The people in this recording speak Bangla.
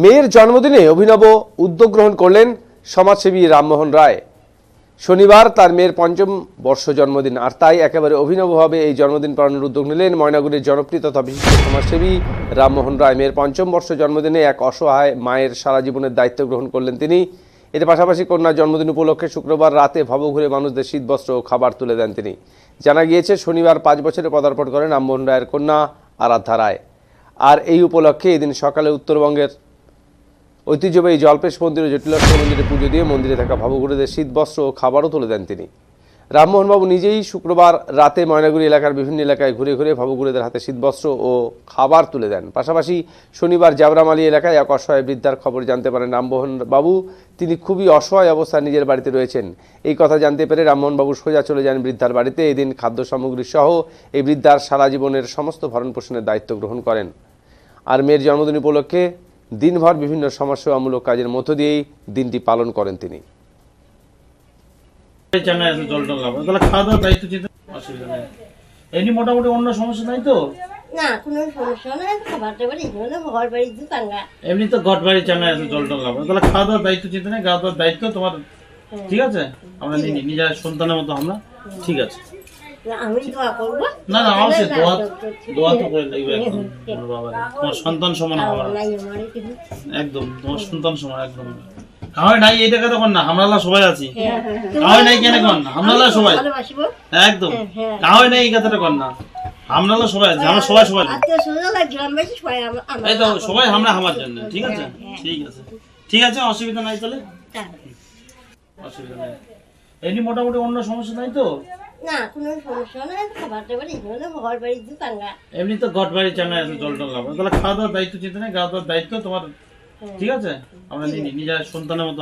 মেয়ের জন্মদিনে অভিনব উদ্যোগ গ্রহণ করলেন সমাজসেবী রামমোহন রায়। শনিবার তার মেয়ের পঞ্চম বর্ষ জন্মদিন, আর তাই একেবারে অভিনবভাবে এই জন্মদিন পালনের উদ্যোগ নিলেন ময়নাগুড়ির জনপ্রিয় তথা বিশিষ্ট সমাজসেবী রামমোহন রায়। মেয়ের পঞ্চম বর্ষ জন্মদিনে এক অসহায় মায়ের সারা জীবনের দায়িত্ব গ্রহণ করলেন তিনি। এর পাশাপাশি কন্যার জন্মদিন উপলক্ষে শুক্রবার রাতে ভবঘুরে মানুষদের শীতবস্ত্র ও খাবার তুলে দেন তিনি। জানা গিয়েছে, শনিবার পাঁচ বছরে পদার্পণ করেন রামমোহন রায়ের কন্যা আরাধ্যা রায়। আর এই উপলক্ষে এদিন সকালে উত্তরবঙ্গের ঐতিহ্যবাহী জল্পেশ মন্দির ও জটিলেশ্বর মন্দিরে পুজো দিয়ে মন্দিরে থাকা ভবঘুরেদের শীতবস্ত্র ও খাবারও তুলে দেন তিনি। রামমোহনবাবু নিজেই শুক্রবার রাতে ময়নাগুড়ি এলাকার বিভিন্ন এলাকায় ঘুরে ঘুরে ভবঘুরেদের হাতে শীতবস্ত্র ও খাবার তুলে দেন। পাশাপাশি শনিবার জাবরামালি এলাকায় এক অসহায় বৃদ্ধার খবর জানতে পারেন রামমোহনবাবু। তিনি খুবই অসহায় অবস্থায় নিজের বাড়িতে রয়েছেন। এই কথা জানতে পেরে রামমোহনবাবু সোজা চলে যান বৃদ্ধার বাড়িতে। এদিন খাদ্য সামগ্রী সহ এই বৃদ্ধার সারা জীবনের সমস্ত ভরণ পোষণের দায়িত্ব গ্রহণ করেন। আর মেয়ের জন্মদিন উপলক্ষে দিনভর বিভিন্ন সমাজসেবামূলক কাজের মধ্য দিয়েই দিনটি পালন করেন তিনি। এমনি মোটামুটি অন্য সমস্যা নাই তো? না কোনো সমস্যা নাই। খাবার টাবার এগুলো ঘর বাড়ির দোকান এমনি তো ঘট বাড়ি চাঙ্গায় আছে জল টল লাগাবো তাহলে খাওয়া দাওয়ার দায়িত্ব চিন্তা নেই খাওয়া দাওয়ার দায়িত্ব তোমার ঠিক আছে? আমরা নিই। নিজের সন্তানের মতো আমরা। ঠিক আছে। আমি দোয়া করব না না অবশ্যই দোয়া দোয়া তো করে লাগবে একদম তোমার তোমার সন্তান সমান আমরা একদম তোমার সন্তান সমান একদম নাই এই টাকা তখন না আমরা সবাই আছি হ্যাঁ, নাই কেন কর না আমরা সবাই একদম হ্যাঁ। নাই এই কথাটা কর না আমরা সবাই আছি আমরা সবাই সবাই এই তো সবাই আমরা আমার জন্য ঠিক আছে ঠিক আছে ঠিক আছে অসুবিধা নাই তাহলে অসুবিধা নাই এমনি মোটামুটি অন্য সমস্যা নাই তো না কোনো সমস্যা নাই খাবার টাবার এগুলো ঘর বাড়ির দোকান না এমনি তো ঘট বাড়ি চাঙ্গায় আছে জল টল লাগাবো। তাহলে খাওয়া দাওয়ার দায়িত্ব চিন্তা নেই খাওয়া দাওয়ার দায়িত্ব তোমার। ঠিক আছে? আমরা নিজের সন্তানের মতো